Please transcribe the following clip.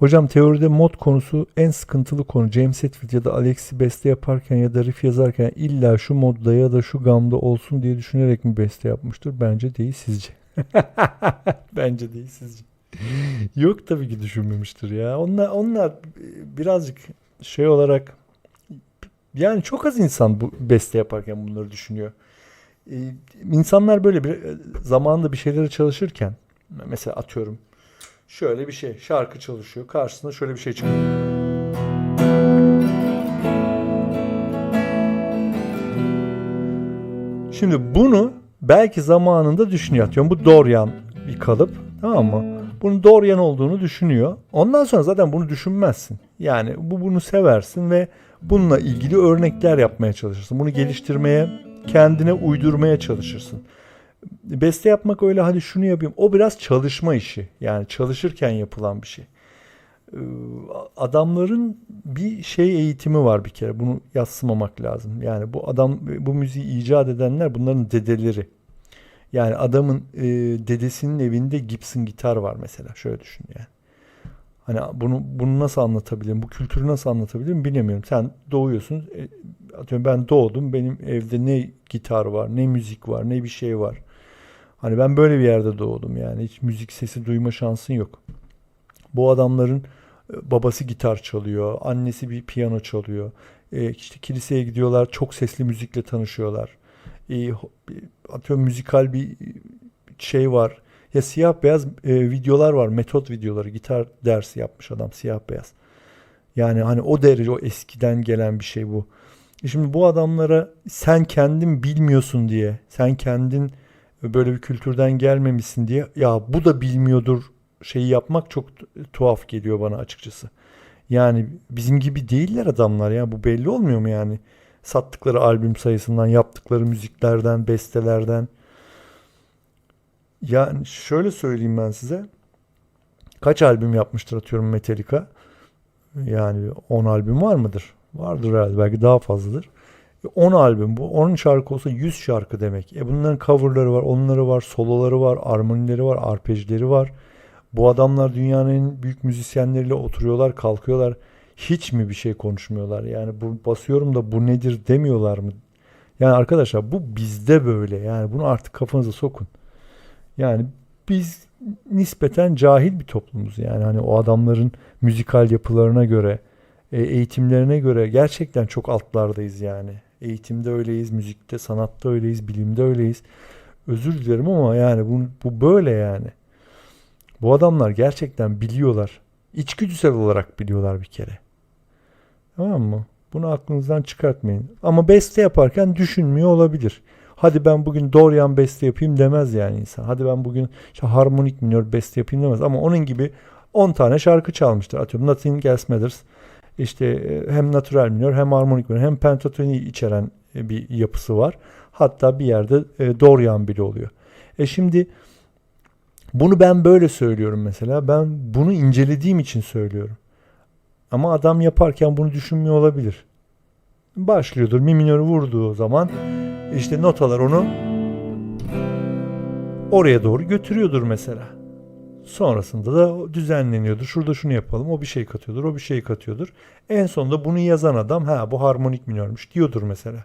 Hocam teoride mod konusu en sıkıntılı konu. James Hetfield ya da Alexi beste yaparken ya da riff yazarken illa şu modda ya da şu gamda olsun diye düşünerek mi beste yapmıştır? Bence değil sizce. Bence değil sizce. Yok tabii ki düşünmemiştir ya. Onlar, onlar birazcık şey olarak yani çok az insan bu beste yaparken bunları düşünüyor. Ee, insanlar böyle bir zamanında bir şeyleri çalışırken mesela atıyorum şöyle bir şey şarkı çalışıyor karşısında şöyle bir şey çıkıyor. Şimdi bunu belki zamanında düşünüyor. Atıyorum bu Dorian bir kalıp tamam mı? Bunun Dorian olduğunu düşünüyor. Ondan sonra zaten bunu düşünmezsin. Yani bu bunu seversin ve bununla ilgili örnekler yapmaya çalışırsın. Bunu geliştirmeye, kendine uydurmaya çalışırsın. Beste yapmak öyle hadi şunu yapayım. O biraz çalışma işi. Yani çalışırken yapılan bir şey. Ee, Adamların bir şey eğitimi var bir kere. Bunu yatsımamak lazım. Yani bu adam bu müziği icat edenler bunların dedeleri. Yani adamın e, dedesinin evinde Gibson gitar var mesela. Şöyle düşün yani. Hani bunu bunu nasıl anlatabilirim? Bu kültürü nasıl anlatabilirim bilemiyorum. Sen doğuyorsun. E, atıyorum ben doğdum. Benim evde ne gitar var, ne müzik var, ne bir şey var. Hani ben böyle bir yerde doğdum yani. Hiç müzik sesi duyma şansın yok. Bu adamların e, babası gitar çalıyor, annesi bir piyano çalıyor. E, işte kiliseye gidiyorlar, çok sesli müzikle tanışıyorlar. E, atıyorum müzikal bir şey var. Ya siyah beyaz e, videolar var, metot videoları. Gitar dersi yapmış adam siyah beyaz. Yani hani o derece o eskiden gelen bir şey bu. E şimdi bu adamlara sen kendin bilmiyorsun diye, sen kendin böyle bir kültürden gelmemişsin diye ya bu da bilmiyordur şeyi yapmak çok tuhaf geliyor bana açıkçası. Yani bizim gibi değiller adamlar ya bu belli olmuyor mu yani? Sattıkları albüm sayısından, yaptıkları müziklerden, bestelerden. Yani şöyle söyleyeyim ben size. Kaç albüm yapmıştır atıyorum Metallica? Yani 10 albüm var mıdır? Vardır herhalde belki daha fazladır. 10 albüm bu. 10 şarkı olsa 100 şarkı demek. E bunların coverları var, onları var, soloları var, armonileri var, arpejleri var. Bu adamlar dünyanın büyük müzisyenleriyle oturuyorlar, kalkıyorlar. Hiç mi bir şey konuşmuyorlar? Yani bu basıyorum da bu nedir demiyorlar mı? Yani arkadaşlar bu bizde böyle. Yani bunu artık kafanıza sokun. Yani biz nispeten cahil bir toplumuz. Yani hani o adamların müzikal yapılarına göre, e, eğitimlerine göre gerçekten çok altlardayız yani. Eğitimde öyleyiz, müzikte, sanatta öyleyiz, bilimde öyleyiz. Özür dilerim ama yani bu, bu böyle yani. Bu adamlar gerçekten biliyorlar. İçgüdüsel olarak biliyorlar bir kere. Tamam mı? Bunu aklınızdan çıkartmayın. Ama beste yaparken düşünmüyor olabilir. Hadi ben bugün Dorian beste yapayım demez yani insan. Hadi ben bugün işte harmonik minör beste yapayım demez. Ama onun gibi 10 tane şarkı çalmıştır. Atıyorum Nothing Else Matters. İşte e, hem natural minör hem harmonik minör hem pentatoni içeren e, bir yapısı var. Hatta bir yerde e, Dorian bile oluyor. E şimdi bunu ben böyle söylüyorum mesela. Ben bunu incelediğim için söylüyorum. Ama adam yaparken bunu düşünmüyor olabilir. Başlıyordur. Mi minörü vurduğu zaman işte notalar onu oraya doğru götürüyordur mesela. Sonrasında da düzenleniyordur. Şurada şunu yapalım. O bir şey katıyordur. O bir şey katıyordur. En sonunda bunu yazan adam ha bu harmonik minörmüş diyordur mesela.